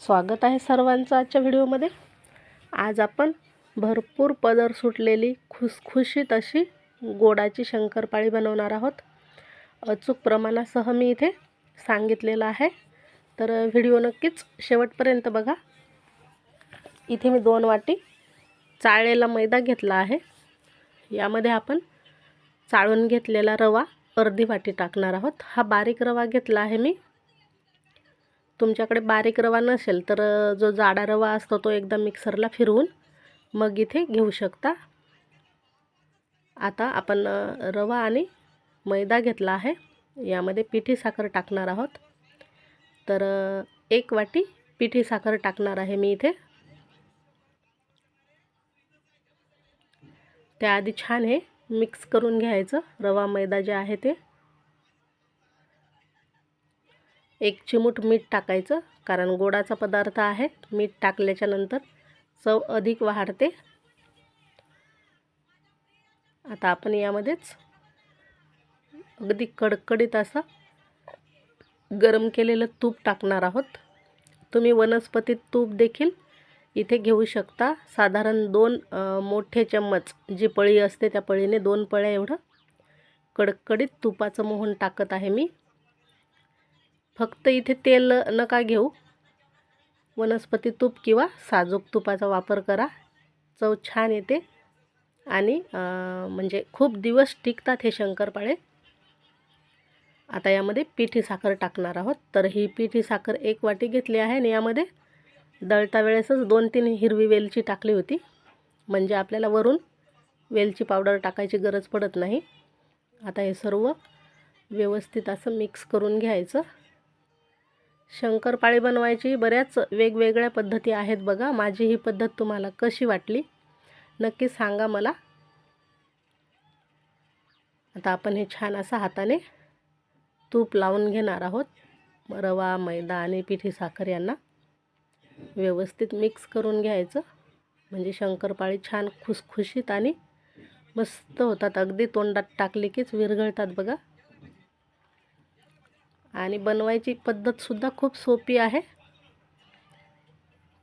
स्वागत आहे सर्वांचं आजच्या व्हिडिओमध्ये. आज आपण भरपूर पदर सुटलेली खुसखुशीत अशी गोडाची शंकरपाळी बनवणार आहोत. अचूक प्रमाणासह मी इथे सांगितलेलं आहे. तर व्हिडिओ नक्कीच शेवटपर्यंत बघा. इथे मी दोन वाटी चाळलेला मैदा घेतला आहे. यामध्ये आपण चाळून घेतलेला रवा अर्धी वाटी टाकणार आहोत. हा बारीक रवा घेतला आहे मी. तुमच्याकडे बारीक रवा नसेल तर जो जाडा रवा असतो तो एकदा मिक्सरला फिरवून मग इथे घेऊ शकता. आता आपण रवा आणि मैदा घेतला आहे. यामध्ये पिठी साखर टाकणार आहोत. तर एक वाटी पिठी साखर टाकणार आहे मी इथे. त्याआधी छान हे मिक्स करून घ्यायचं. रवा मैदा जे आहे ते. एक चिमूट मीठ टाकायचं कारण गोडाचा पदार्थ आहे. मीठ टाकल्याच्यानंतर चव अधिक वाढते. आता आपण यामध्येच अगदी कडकडीत असं गरम केलेलं तूप टाकणार आहोत. तुम्ही वनस्पती तूप देखील इथे घेऊ शकता. साधारण दोन मोठे चम्मच जी पळी असते त्या पळीने दोन पळ्या एवढं कडकडीत तुपाचं मोहन टाकत आहे मी. फक्त इथे तेल नका घेऊ. वनस्पती तूप किंवा साजूक तुपाचा वापर करा. चव छान येते. आणि म्हणजे खूप दिवस टिकतात हे शंकरपाळे. आता यामध्ये पिठी साखर टाकणार आहोत. तर ही पिठी साखर एक वाटी घेतली आहे आणि यामध्ये दळता वेळेसच दोन तीन हिरवी वेलची टाकली होती. म्हणजे आपल्याला वरून वेलची पावडर टाकायची गरज पडत नाही. आता हे सर्व व्यवस्थित असं मिक्स करून घ्यायचं. शंकरपाळी बनवायची बऱ्याच वेगवेगळ्या पद्धती आहेत बघा. माझी ही पद्धत तुम्हाला कशी वाटली? नक्की सांगा मला. आता आपण हे छान असं हाताने तूप लावून घेणार आहोत. रवा मैदा आणि पिठी साखर यांना व्यवस्थित मिक्स करून घ्यायचं. म्हणजे शंकरपाळी छान खुसखुशीत आणि मस्त होतात. अगदी तोंडात टाकले कीच विरघळतात बघा. आणि बनवायची पद्धतसुद्धा खूप सोपी आहे.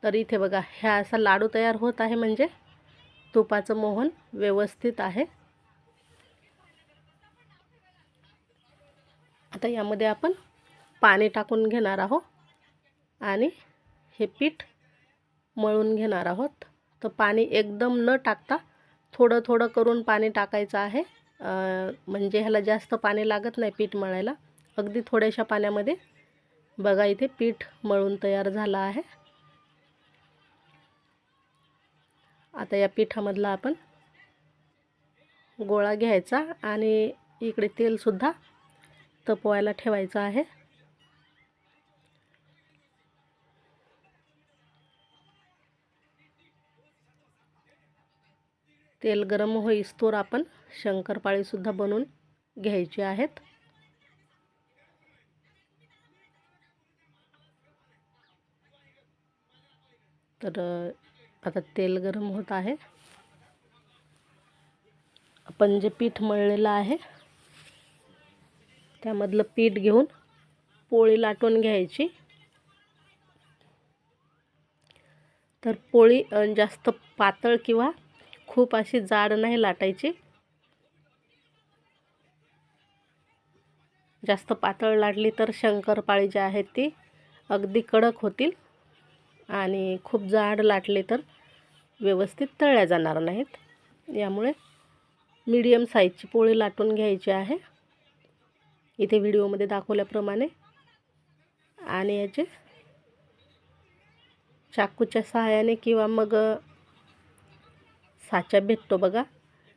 तर इथे बघा ह्या असा लाडू तयार होत आहे म्हणजे तुपाचं मोहन व्यवस्थित आहे. आता यामध्ये आपण पाणी टाकून घेणार आहोत आणि हे पीठ मळून घेणार आहोत. तर पाणी एकदम न टाकता थोडं थोडं करून पाणी टाकायचं आहे. म्हणजे ह्याला जास्त पाणी लागत नाही पीठ मळायला. अगदी थोड्याशा पाण्यामध्ये बघा इथे पीठ मळून तयार झालं आहे. आता या पिठामधला आपण गोळा घ्यायचा आणि इकडे तेलसुद्धा तपवायला ठेवायचं आहे. तेल गरम होईस्तोर आपण शंकरपाळीसुद्धा बनवून घ्यायची आहेत. तर आता तेल गरम होत आहे. आपण जे पीठ मळलेलं आहे त्यामधलं पीठ घेऊन पोळी लाटून घ्यायची. तर पोळी जास्त पातळ किंवा खूप अशी जाड नाही लाटायची. जास्त पातळ लाटली तर शंकरपाळी जी आहेत ती अगदी कडक होतील. आणि खूप जाड लाटले तर व्यवस्थित तळल्या जाणार नाहीत. यामुळे मीडियम साईजची पोळी लाटून घ्यायची आहे. इथे व्हिडिओमध्ये दाखवल्याप्रमाणे. आणि याचे चाकूच्या सहाय्याने किंवा मग साचा भेटतो बघा.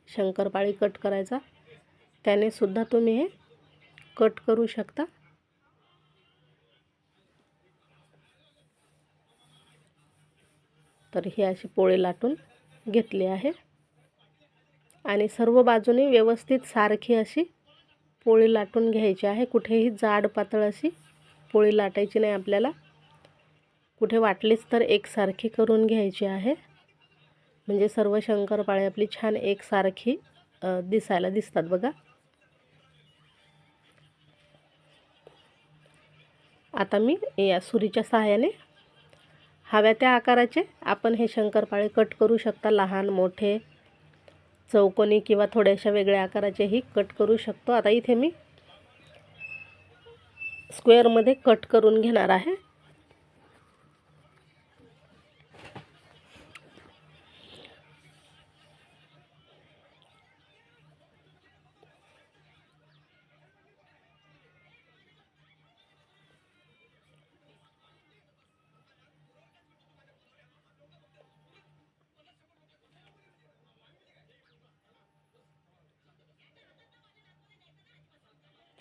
शंकरपाळी कट करायचा. त्याने सुद्धा तुम्ही हे कट करू शकता. तर ही अशी पोळी लाटून घेतली आहे. आणि सर्व बाजूने व्यवस्थित सारखी अशी पोळी लाटून घ्यायची आहे. कुठेही जाड पातळ अशी पोळी लाटायची नाही आपल्याला. कुठे वाटलीच तर एकसारखी करून घ्यायची आहे. म्हणजे सर्व शंकरपाळे आपली छान एकसारखी दिसायला दिसतात बघा. आता मी या सुरीच्या सहाय्याने हव्या त्या आकाराचे आपण हे शंकरपाळे कट करू शकता. लहान मोठे चौकोनी किंवा थोड्याशा वेगळ्या आकाराचेही कट करू शकतो. आता इथे मी स्क्वेअरमध्ये कट करून घेणार आहे.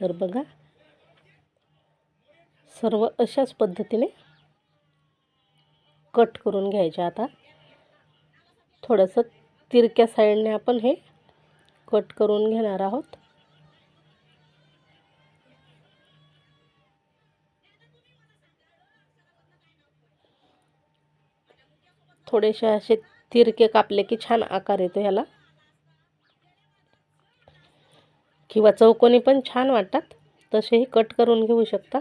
तर बघा. सर्व अशाच पद्धतीने कट करून घ्यायचे आता. थोडंसं तिरक्या साईडने आपण हे कट करून घेणार आहोत. थोडेसे असे तिरके कापले की छान आकार येतो ह्याला. किंवा चौकोनी पण छान वाटतात. तसेही कट करून घेऊ शकता.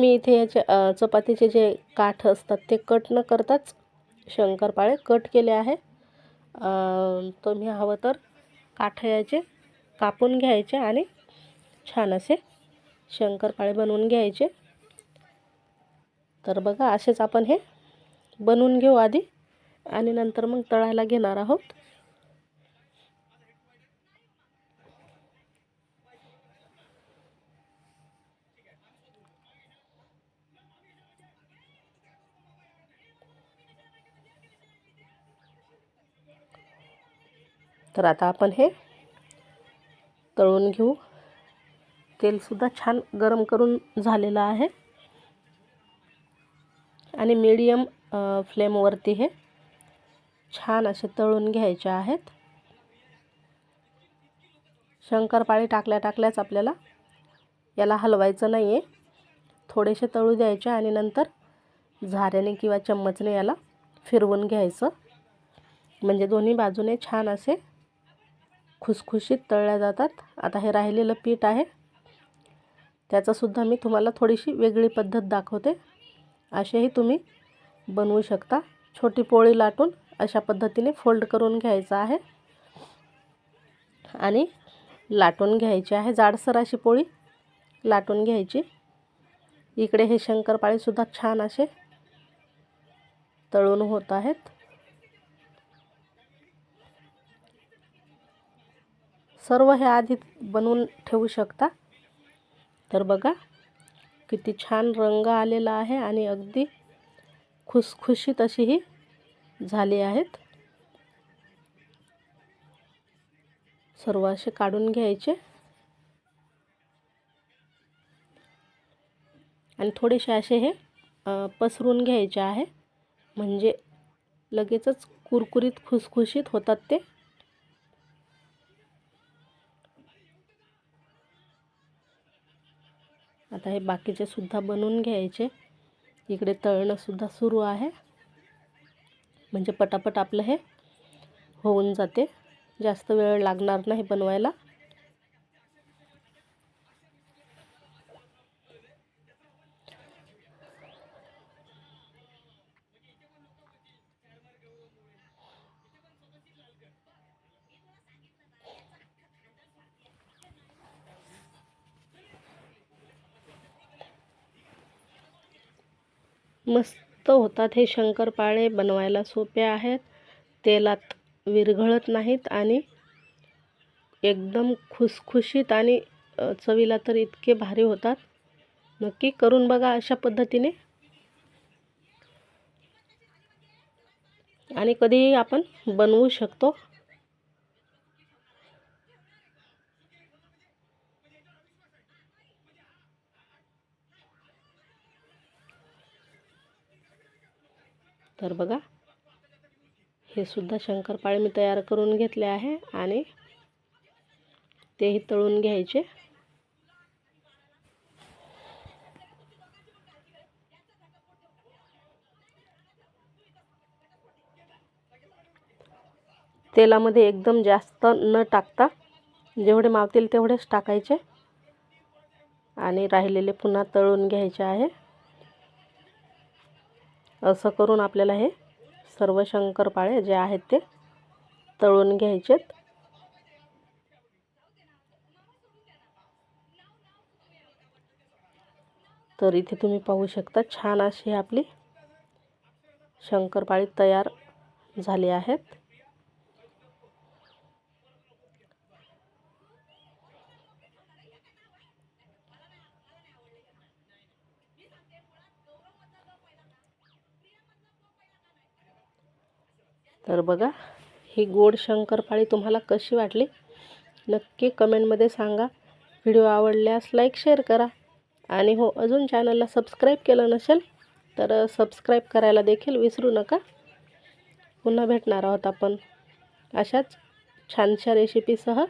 मी इथे याचे चपातीचे जे काठ असतात ते कट न करताच शंकरपाळे कट केले आहे. तुम्ही हवं तर काठ याचे कापून घ्यायचे आणि छान असे शंकरपाळे बनवून घ्यायचे. तर बघा असेच आपण हे बनवून घेऊ आधी आणि नंतर मग तळायला घेणार आहोत. तर आता आपण हे तळून घेऊ. तेलसुद्धा छान गरम करून झालेलं आहे. आणि मीडियम फ्लेमवरती हे छान असे तळून घ्यायचे आहेत. शंकरपाळी टाकल्या टाकल्याच आपल्याला याला हलवायचं नाही आहे थोडेसे तळू द्यायचे आणि नंतर झाऱ्याने किंवा चम्मचने याला फिरवून घ्यायचं. म्हणजे दोन्ही बाजूने छान असे खुसखुशीत तळल्या जातात. आता हे राहिलेलं पीठ आहे. त्याचंसुद्धा मी तुम्हाला थोडीशी वेगळी पद्धत दाखवते. असेही तुम्ही बनवू शकता. छोटी पोळी लाटून अशा पद्धतीने फोल्ड करून घ्यायचं आहे. आणि लाटून घ्यायची आहे. जाडसर अशी पोळी लाटून घ्यायची. इकडे हे शंकरपाळीसुद्धा छान असे तळून होत आहेत. सर्व हे आधी बनवून ठेवू शकता. तर बघा किती छान रंग आलेला आहे आणि अगदी खुसखुशीत अशी ही झाली आहेत. सर्व असे काढून घ्यायचे. आणि थोडेसे असे हे पसरून घ्यायचे आहे. म्हणजे लगेचच कुरकुरीत खुसखुशीत होतात ते. आता हे बाकीचे सुद्धा बनवून घ्यायचे. इकडे तळणंसुद्धा सुरू आहे. म्हणजे पटापट आपलं हे होऊन जाते. जास्त वेळ लागणार नाही बनवायला. मस्त होतात हे शंकरपाळे बनवायला सोपे आहेत. तेलात विरघळत नाहीत आणि एकदम खुसखुशीत आणि चवीला तर इतके भारी होतात. नक्की करून बघा अशा पद्धतीने. आणि कधीही आपण बनवू शकतो. तर बघा हे सुद्धा शंकरपाळे मी तयार करून घेतले आहे आणि तेही तळून घ्यायचे. तेलामध्ये एकदम जास्त न टाकता जेवढे मावतील तेवढेच टाकायचे आणि राहिलेले पुन्हा तळून घ्यायचे आहे. असं करून आपल्याला हे सर्व शंकरपाळे जे आहेत ते तळून घ्यायचेत. तर इथे तुम्ही पाहू शकता छान अशी आपली शंकरपाळी तयार झाली आहेत. तर बघा ही गोड शंकरपाळी तुम्हाला कशी वाटली? नक्की कमेंटमध्ये सांगा. व्हिडिओ आवडल्यास लाईक शेअर करा. आणि हो अजून चॅनलला सबस्क्राईब केलं नसेल तर सबस्क्राईब करायला देखील विसरू नका. पुन्हा भेटणार आहोत आपण अशाच छानशा रेसिपीसह.